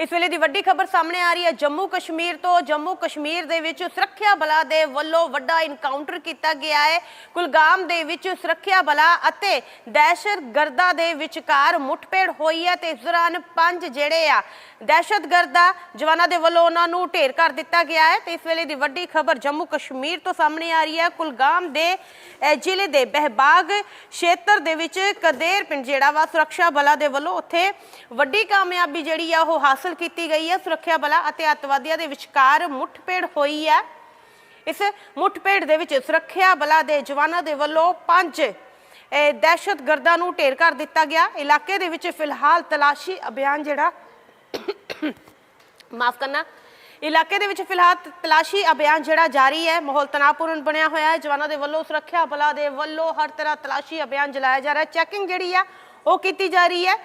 ਇਸ ਵੇਲੇ ਦੀ ਵੱਡੀ ਖਬਰ ਸਾਹਮਣੇ ਆ ਰਹੀ ਹੈ। ਜੰਮੂ ਕਸ਼ਮੀਰ ਤੋਂ, ਜੰਮੂ ਕਸ਼ਮੀਰ ਦੇ ਵਿੱਚ ਸੁਰੱਖਿਆ ਬਲਾਂ ਦੇ ਵੱਲੋਂ ਵੱਡਾ ਇਨਕਾਊਂਟਰ ਕੀਤਾ ਗਿਆ ਹੈ। ਕੁਲਗਾਮ ਦੇ ਵਿੱਚ ਸੁਰੱਖਿਆ ਬਲਾਂ ਅਤੇ ਦਹਿਸ਼ਤਗਰਦਾਂ ਦੇ ਵਿਚਕਾਰ ਮੁੱਠਭੇੜ ਹੋਈ ਹੈ ਤੇ ਇਸ ਦੌਰਾਨ ਪੰਜ ਜਿਹੜੇ ਆ, ਦਹਿਸ਼ਤਗਰਦਾਂ, ਜਵਾਨਾਂ ਦੇ ਵੱਲੋਂ ਉਹਨਾਂ ਨੂੰ ਢੇਰ ਕਰ ਦਿੱਤਾ ਗਿਆ ਹੈ ਤੇ ਇਸ ਵੇਲੇ ਦੀ ਵੱਡੀ ਖਬਰ ਜੰਮੂ ਕਸ਼ਮੀਰ ਤੋਂ ਸਾਹਮਣੇ ਆ ਰਹੀ ਹੈ। ਕੁਲਗਾਮ ਦੇ ਜ਼ਿਲ੍ਹੇ ਦੇ ਬਹਿਬਾਗ ਖੇਤਰ ਦੇ ਵਿੱਚ ਕਦੇਰ ਪਿੰਡ ਜਿਹੜਾ ਵਾ, ਸੁਰੱਖਿਆ ਬਲਾਂ ਦੇ ਵੱਲੋਂ ਉੱਥੇ ਵੱਡੀ ਕਾਮਯਾਬੀ ਜਿਹੜੀ ਆ ਉਹ ਹਾਸਲ ਕੀਤੀ ਗਈ ਹੈ। ਸੁਰੱਖਿਆ ਬਲਾਂ ਅਤੇ ਅੱਤਵਾਦੀਆਂ ਦੇ ਵਿਚਕਾਰ ਮੁੱਠਭੇੜ ਹੋਈ ਹੈ। ਇਸ ਮੁੱਠਭੇੜ ਦੇ ਵਿੱਚ ਸੁਰੱਖਿਆ ਬਲਾਂ ਦੇ ਜਵਾਨਾਂ ਦੇ ਵੱਲੋਂ ਪੰਜ ਦਹਿਸ਼ਤਗਰਦਾਂ ਨੂੰ ਢੇਰ ਕਰ ਦਿੱਤਾ ਗਿਆ। ਇਲਾਕੇ ਦੇ ਵਿੱਚ ਫਿਲਹਾਲ ਤਲਾਸ਼ੀ ਅਭਿਆਨ ਜਿਹੜਾ, ਮਾਫ ਕਰਨਾ, ਇਲਾਕੇ ਦੇ ਵਿੱਚ ਫਿਲਹਾਲ ਤਲਾਸ਼ੀ ਅਭਿਆਨ ਜਿਹੜਾ ਜਾਰੀ ਹੈ। ਮਾਹੌਲ ਤਣਾਅਪੂਰਨ ਬਣਿਆ ਹੋਇਆ ਹੈ। ਜਵਾਨਾਂ ਦੇ ਵੱਲੋਂ ਸੁਰੱਖਿਆ ਬਲਾਂ ਦੇ ਵੱਲੋਂ ਹਰ ਤਰ੍ਹਾਂ ਤਲਾਸ਼ੀ ਅਭਿਆਨ ਚਲਾਇਆ ਜਾ ਰਿਹਾ ਹੈ। ਚੈਕਿੰਗ ਜਿਹੜੀ ਆ ਉਹ ਕੀਤੀ ਜਾ ਰਹੀ ਹੈ।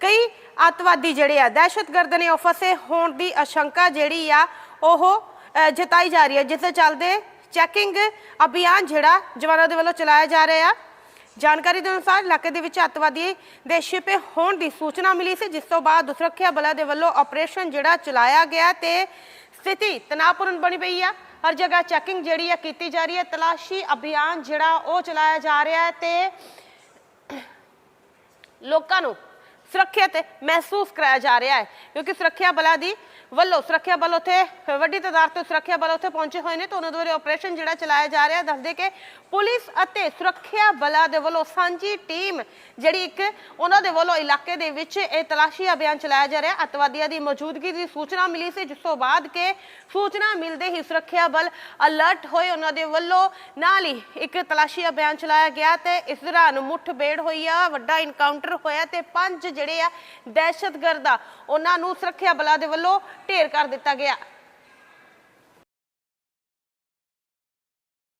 ਕਈ ਅੱਤਵਾਦੀ ਜਿਹੜੇ ਆ ਦਹਿਸ਼ਤਗਰਦ ਨੇ ਉਹ ਫਸੇ ਹੋਣ ਦੀ ਆਸ਼ੰਕਾ ਜਿਹੜੀ ਆ, ਉਹ ਜਤਾਈ ਜਾ ਰਹੀ ਹੈ, ਜਿਸ ਦੇ ਚੱਲਦੇ ਚੈਕਿੰਗ ਅਭਿਆਨ ਜਿਹੜਾ ਜਵਾਨਾਂ ਦੇ ਵੱਲੋਂ ਚਲਾਇਆ ਜਾ ਰਿਹਾ ਆ। ਜਾਣਕਾਰੀ ਦੇ ਅਨੁਸਾਰ ਇਲਾਕੇ ਦੇ ਵਿੱਚ ਅੱਤਵਾਦੀ ਦੇ ਛਿਪੇ ਹੋਣ ਦੀ ਸੂਚਨਾ ਮਿਲੀ ਸੀ, ਜਿਸ ਤੋਂ ਬਾਅਦ ਸੁਰੱਖਿਆ ਬਲਾਂ ਦੇ ਵੱਲੋਂ ਆਪਰੇਸ਼ਨ ਜਿਹੜਾ ਚਲਾਇਆ ਗਿਆ ਤੇ ਸਥਿਤੀ ਤਣਾਅਪੂਰਨ ਬਣੀ ਪਈ ਆ। ਹਰ ਜਗ੍ਹਾ ਚੈਕਿੰਗ ਜਿਹੜੀ ਆ ਕੀਤੀ ਜਾ ਰਹੀ ਹੈ, ਤਲਾਸ਼ੀ ਅਭਿਆਨ ਜਿਹੜਾ ਉਹ ਚਲਾਇਆ ਜਾ ਰਿਹਾ ਹੈ ਤੇ ਲੋਕਾਂ ਨੂੰ ਸੁਰੱਖਿਅਤ ਮਹਿਸੂਸ ਕਰਾਇਆ ਜਾ ਰਿਹਾ ਹੈ, ਕਿਉਂਕਿ ਸੁਰੱਖਿਆ ਬਲਾਂ ਦੀ ਵੱਲੋਂ, ਸੁਰੱਖਿਆ ਬਲ ਉੱਥੇ, ਵੱਡੀ ਤਾਦਾਦ ਤੋਂ ਸੁਰੱਖਿਆ ਬਲ ਉੱਥੇ ਪਹੁੰਚੇ ਹੋਏ ਨੇ, ਤੇ ਉਹਨਾਂ ਦੁਆਰਾ ਆਪਰੇਸ਼ਨ ਜਿਹੜਾ ਚਲਾਇਆ ਜਾ ਰਿਹਾ ਦੱਸਦੇ ਕਿ ਪੁਲਿਸ ਅਤੇ ਸੁਰੱਖਿਆ ਬਲਾਂ ਦੇ ਵੱਲੋਂ ਸਾਂਝੀ ਟੀਮ ਜਿਹੜੀ ਇੱਕ ਉਹਨਾਂ ਦੇ ਵੱਲੋਂ ਇਲਾਕੇ ਦੇ ਵਿੱਚ ਇਹ ਤਲਾਸ਼ੀ ਅਭਿਆਨ ਚਲਾਇਆ ਜਾ ਰਿਹਾ ਹੈ। ਅਤਵਾਦੀਆਂ ਦੀ ਮੌਜੂਦਗੀ ਦੀ ਸੂਚਨਾ ਮਿਲੀ ਸੀ, ਜਿਸ ਤੋਂ ਬਾਅਦ ਕਿ ਸੂਚਨਾ ਮਿਲਦੇ ਹੀ ਸੁਰੱਖਿਆ ਬਲ ਅਲਰਟ ਹੋਏ ਉਹਨਾਂ ਦੇ ਵੱਲੋਂ, ਨਾਲ ਹੀ ਇੱਕ ਤਲਾਸ਼ੀ ਅਭਿਆਨ ਚਲਾਇਆ ਗਿਆ ਤੇ ਇਸ ਦੌਰਾਨ ਮੁੱਠਭੇੜ ਹੋਈ ਆ, ਵੱਡਾ ਇਨਕਾਊਂਟਰ ਹੋਇਆ ਤੇ ਪੰਜ ਜਿਹੜੇ ਆ ਦਹਿਸ਼ਤਗਰਦ ਆ ਉਹਨਾਂ ਨੂੰ ਸੁਰੱਖਿਆ ਬਲਾਂ ਦੇ ਵੱਲੋਂ ਢੇਰ ਕਰ ਦਿੱਤਾ ਗਿਆ।